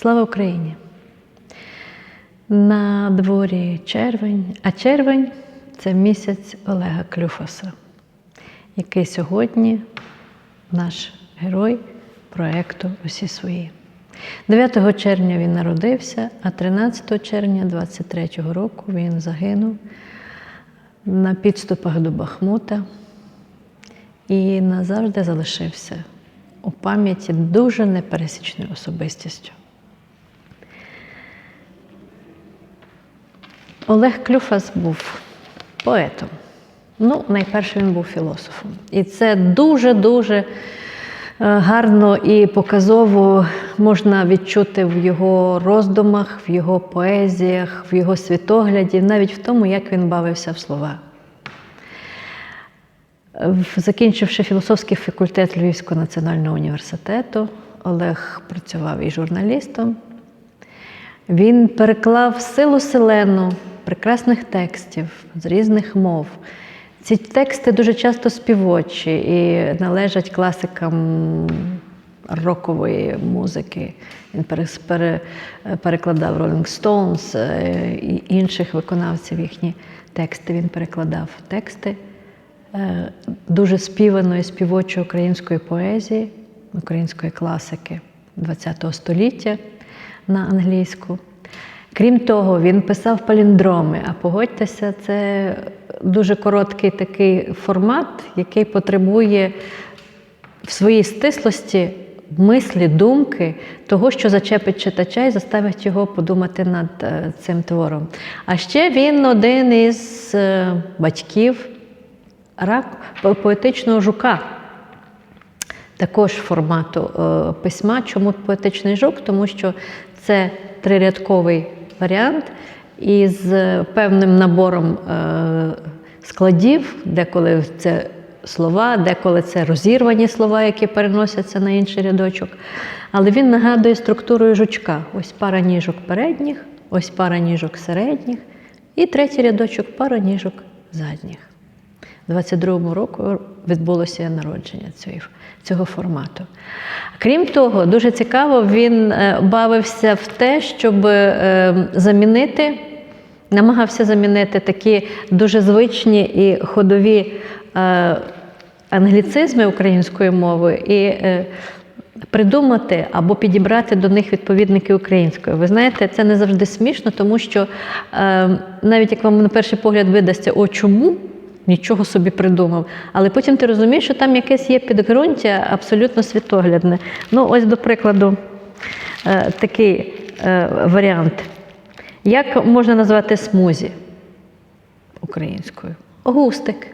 Слава Україні! На дворі червень, а червень це місяць Олега Клюфаса, який сьогодні наш герой проєкту Усі свої. 9 червня він народився, а 13 червня 23-го року він загинув на підступах до Бахмута і назавжди залишився у пам'яті дуже непересічною особистістю. Олег Клюфас був поетом. Ну, найперше він був філософом. І це дуже-дуже е, гарно і показово можна відчути в його роздумах, в його поезіях, в його світогляді, навіть в тому, як він бавився в слова. Закінчивши філософський факультет Львівського національного університету, Олег працював і журналістом. Він переклав силу селену прекрасних текстів з різних мов. Ці тексти дуже часто співочі і належать класикам рокової музики. Він перекладав Rolling Stones е, і інших виконавців їхні тексти. Він перекладав тексти е, дуже співаної співочої української поезії, української класики ХХ століття на англійську. Крім того, він писав паліндроми, а погодьтеся, це дуже короткий такий формат, який потребує в своїй стислості мислі, думки того, що зачепить читача і заставить його подумати над е, цим твором. А ще він один із е, батьків рак поетичного жука. Також формату е, письма. Чому поетичний жук? Тому що це трирядковий варіант із певним набором е, складів, деколи це слова, деколи це розірвані слова, які переносяться на інший рядочок. Але він нагадує структурою жучка. Ось пара ніжок передніх, ось пара ніжок середніх, і третій рядочок пара ніжок задніх. У 22-му року відбулося народження цього формату. Крім того, дуже цікаво, він е, бавився в те, щоб е, замінити, намагався замінити такі дуже звичні і ходові е, англіцизми української мови і придумати або підібрати до них відповідники української. Ви знаєте, це не завжди смішно, тому що навіть як вам на перший погляд видасться, о чому? Нічого собі придумав. Але потім ти розумієш, що там якесь є підґрунтя абсолютно світоглядне. Ну, ось, до прикладу, е, такий е, варіант. Як можна назвати смузі українською? Густик.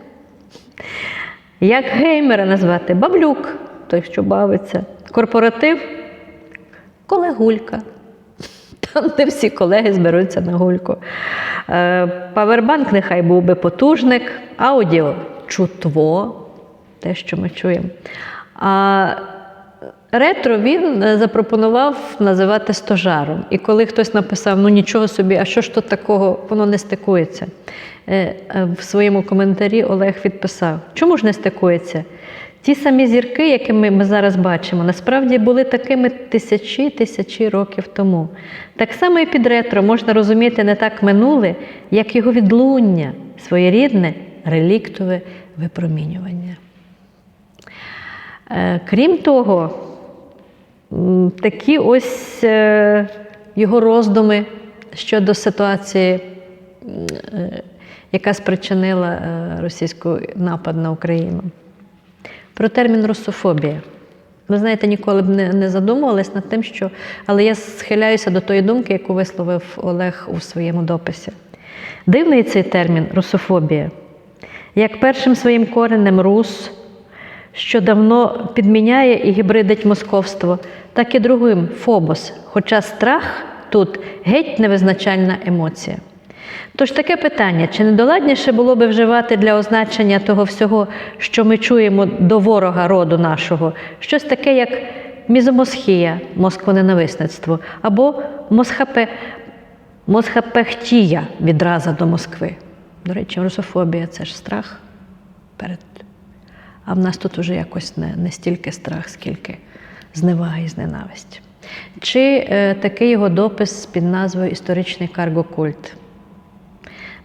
Як геймера назвати? Баблюк, той, що бавиться. Корпоратив колегулька. Там, де всі колеги зберуться на гульку. Е, Павербанк нехай був би потужник, аудіо чутво, те, що ми чуємо. А ретро він е, запропонував називати стожаром. І коли хтось написав, ну нічого собі, а що ж тут такого, воно не стикується. Е, В своєму коментарі Олег відписав: чому ж не стикується? Ті самі зірки, якими ми зараз бачимо, насправді були такими тисячі тисячі років тому. Так само і під ретро можна розуміти не так минуле, як його відлуння, своєрідне реліктове випромінювання. Е, Крім того, такі ось е, його роздуми щодо ситуації, е, яка спричинила російський напад на Україну. Про термін русофобія. Ви знаєте, ніколи б не, не задумувалась над тим, що. Але я схиляюся до тої думки, яку висловив Олег у своєму дописі. Дивний цей термін русофобія. Як першим своїм коренем рус, що давно підміняє і гібридить московство, так і другим фобос, хоча страх тут геть невизначальна емоція. Тож таке питання: чи недоладніше було би вживати для означення того всього, що ми чуємо до ворога роду нашого, щось таке, як мізомосхія, москвоненависництво, або мосхапе, мосхапехтія відраза до Москви. До речі, русофобія це ж страх перед. А в нас тут уже якось не, не стільки страх, скільки зневага і зненависть. чи е, такий його допис під назвою Історичний каргокульт.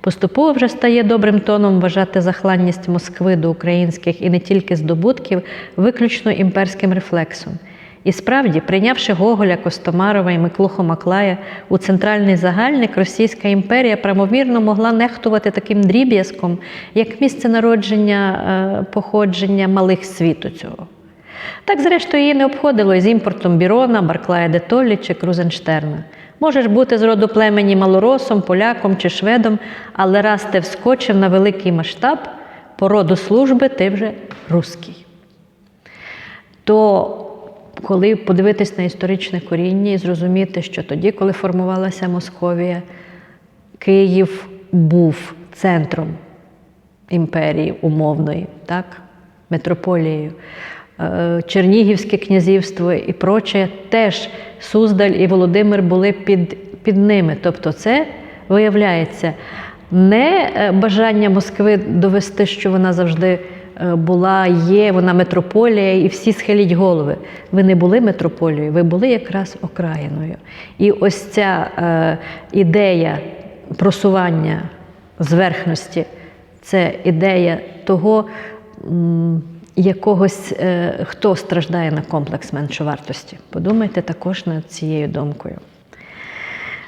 Поступово вже стає добрим тоном вважати захланність Москви до українських і не тільки здобутків виключно імперським рефлексом. І справді, прийнявши Гоголя, Костомарова і Миклуху Маклая у центральний загальник, Російська імперія правомірно могла нехтувати таким дріб'язком, як місце народження е, походження малих світу цього. Так, зрештою, її не обходило із імпортом Бірона, Барклая де Толлі чи Крузенштерна. Можеш бути з роду племені малоросом, поляком чи шведом, але раз ти вскочив на великий масштаб, по роду служби ти вже русський. То коли подивитись на історичне коріння і зрозуміти, що тоді, коли формувалася Московія, Київ був центром імперії умовної, так? метрополією. Е, Чернігівське князівство і проче, теж Суздаль і Володимир були під, під ними. Тобто, це виявляється не е, бажання Москви довести, що вона завжди е, була, є, вона метрополія, і всі схиліть голови. Ви не були метрополією, ви були якраз окраїною. І ось ця е, ідея просування зверхності це ідея того. Якогось е, хто страждає на комплекс меншовартості. Подумайте також над цією думкою.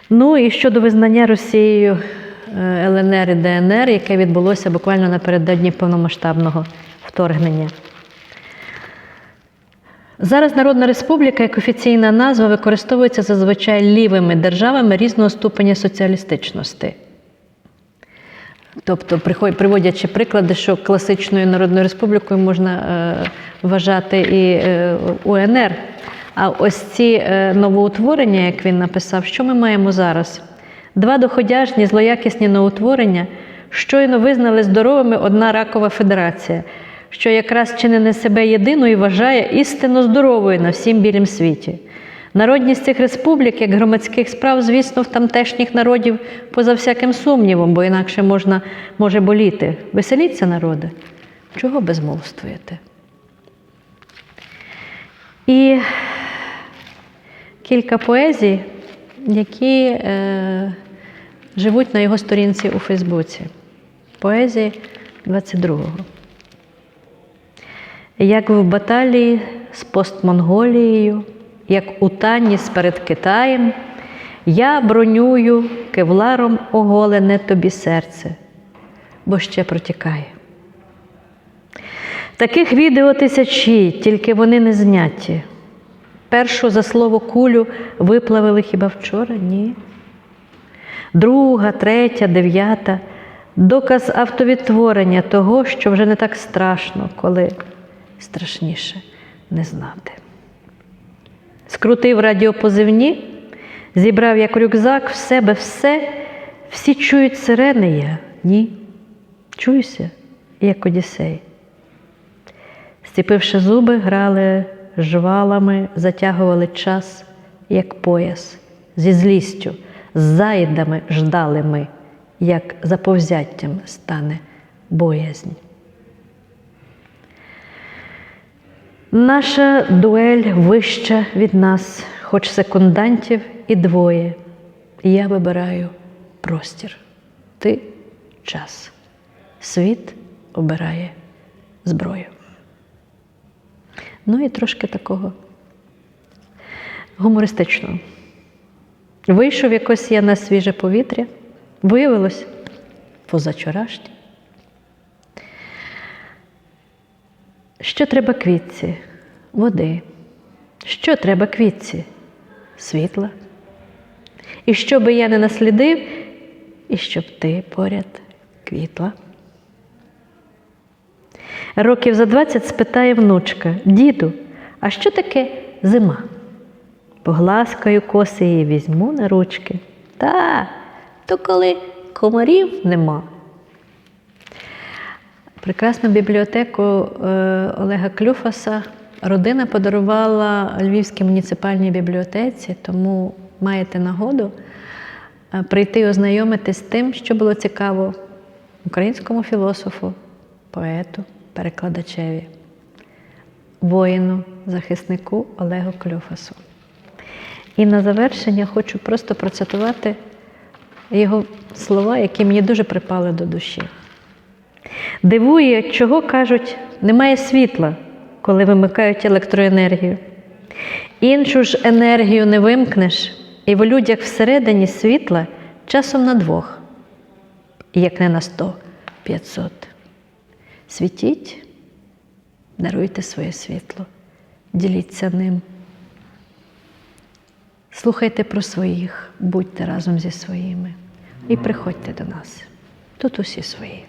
Ну і щодо визнання Росією е, ЛНР і ДНР, яке відбулося буквально напередодні повномасштабного вторгнення. Зараз Народна Республіка як офіційна назва використовується зазвичай лівими державами різного ступеня соціалістичності. Тобто, приводячи приклади, що класичною народною республікою можна е, вважати і е, УНР. А ось ці е, новоутворення, як він написав, що ми маємо зараз? Два доходяжні, злоякісні новоутворення щойно визнали здоровими одна ракова федерація, що якраз чинене себе єдиною і вважає істинно здоровою на всім білім світі. Народність цих республік, як громадських справ, звісно, в тамтешніх народів поза всяким сумнівом, бо інакше можна, може боліти. Веселіться, народи, чого безмовствуєте? І кілька поезій, які е, живуть на його сторінці у Фейсбуці. Поезії 22-го. Як в баталії з постмонголією, як у Таніс перед Китаєм, я бронюю кевларом оголене тобі серце, бо ще протікає. Таких відео тисячі, тільки вони не зняті. Першу за слово кулю виплавили хіба вчора? Ні. Друга, третя, дев'ята доказ автовідтворення того, що вже не так страшно, коли страшніше не знати. Скрутив радіопозивні, зібрав як рюкзак в себе все, всі чують сирени я. Ні. Чуюся, як Одіссей. Стіпивши зуби, грали жвалами, затягували час, як пояс, зі злістю, з заїдами ждали ми, як заповзяттям стане боязнь. Наша дуель вища від нас, хоч секундантів і двоє. Я вибираю простір, ти час. Світ обирає зброю. Ну і трошки такого гумористичного. Вийшов якось я на свіже повітря, виявилось позавчорашнє. Що треба квітці? Води. Що треба квітці? Світла. І що би я не наслідив, і щоб ти поряд квітла. Років за двадцять спитає внучка, діду, а що таке зима? Погласкаю коси її візьму на ручки. Та, то коли комарів нема. Прекрасну бібліотеку е, Олега Клюфаса родина подарувала Львівській муніципальній бібліотеці, тому маєте нагоду е, прийти і ознайомитись з тим, що було цікаво українському філософу, поету, перекладачеві, воїну, захиснику Олегу Клюфасу. І на завершення хочу просто процитувати його слова, які мені дуже припали до душі. Дивує, чого кажуть, немає світла, коли вимикають електроенергію. Іншу ж енергію не вимкнеш, і в людях всередині світла часом на двох, як не на сто, п'ятсот. Світіть, даруйте своє світло, діліться ним. Слухайте про своїх, будьте разом зі своїми і приходьте до нас. Тут усі свої.